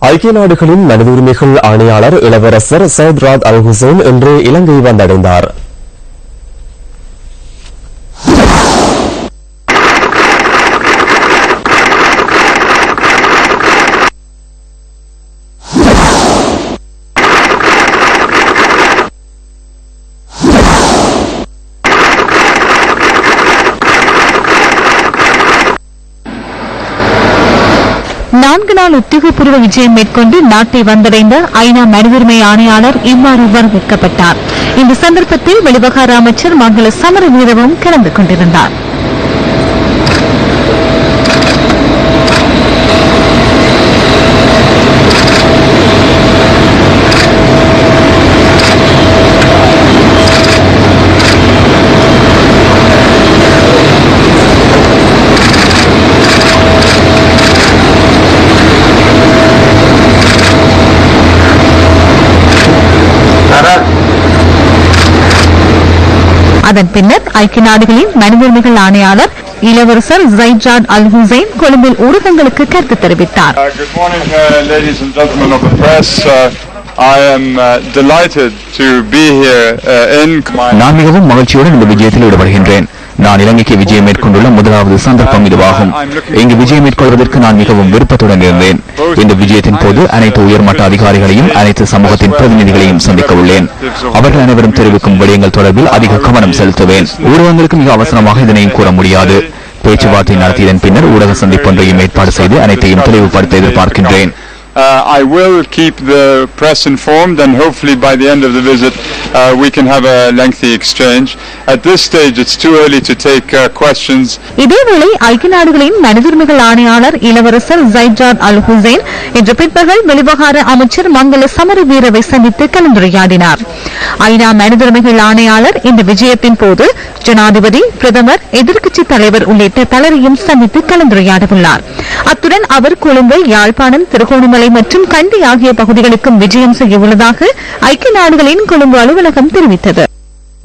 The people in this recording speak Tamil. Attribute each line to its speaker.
Speaker 1: ஐக்கிய நாடுகளின் மனித உரிமைகள் ஆணையாளர் இளவரசர் சையத் ராத் அல் ஹுசைன் இன்று இலங்கை வந்தடைந்தார்.
Speaker 2: நான்கு நாள் உத்தியோகபூர்வ விஜயம் மேற்கொண்டு நாட்டை வந்தடைந்த ஐநா மனிதுரிமை ஆணையாளர் இவ்வாறு வரவேற்கப்பட்டார். இந்த சந்தர்ப்பத்தில் வெளிவகார அமைச்சர் மங்கள சமரவீரவும் கலந்து கொண்டிருந்தார். அதன் பின்னர் ஐக்கிய நாடுகளின் மனித உரிமைகள் ஆணையாளர் இளவரசர் ஜைஜான் அல் ஹுசைன் கொழும்பில் ஊடகங்களுக்கு கருத்து தெரிவித்தார்
Speaker 3: Uh, uh. Uh,
Speaker 4: நான் மிகவும் மகிழ்ச்சியுடன் இந்த விஜயத்தில் ஈடுபடுகின்றேன் நான் இலங்கைக்கு விஜயம் மேற்கொண்டுள்ள முதலாவது சந்தர்ப்பம் இதுவாகும். இங்கு விஜயம் மேற்கொள்வதற்கு நான் மிகவும் விருப்பத்துடன் இருந்தேன். இந்த விஜயத்தின் போது அனைத்து உயர்மட்ட அதிகாரிகளையும் அனைத்து சமூகத்தின் பிரதிநிதிகளையும் சந்திக்க உள்ளேன். அவர்கள் அனைவரும் தெரிவிக்கும் விடயங்கள் தொடர்பில் அதிக கவனம் செலுத்துவேன். ஊடகங்களுக்கு மிக அவசரமாக இதனையும் கூற முடியாது. பேச்சுவார்த்தை நடத்தியதன் பின்னர் ஊடக சந்திப்பொன்றையும் ஏற்பாடு செய்து அனைத்தையும் தெளிவுபடுத்த எதிர்பார்க்கின்றேன்.
Speaker 3: Uh, I will keep the press informed and hopefully by the end of the visit uh, we can have a lengthy exchange. At this stage it's too early to take uh, questions.
Speaker 2: இதேவேளை ஐக்கிய நாடுகளின் மனித ஆணையாளர் இளவரசர் ஜைஜான் அல் ஹுசைன் இன்று பிற்பகல் வெளிவகார அமைச்சர் மங்கள சமரவீரவை சந்தித்து கலந்துரையாடினார் ஐநா மனித ஆணையாளர் இந்த விஜயத்தின் போது ஜனாதிபதி பிரதமர் எதிர்க்கட்சித் தலைவர் உள்ளிட்ட பலரையும் சந்தித்து கலந்துரையாடவுள்ளார் அத்துடன் அவர் கொழும்பு யாழ்ப்பாணம் திருகோணமலை மற்றும் கண்டி ஆகிய பகுதிகளுக்கும் விஜயம் செய்ய உள்ளதாக ஐக்கிய நாடுகளின் கொழும்பு அலுவலகம் தெரிவித்தது.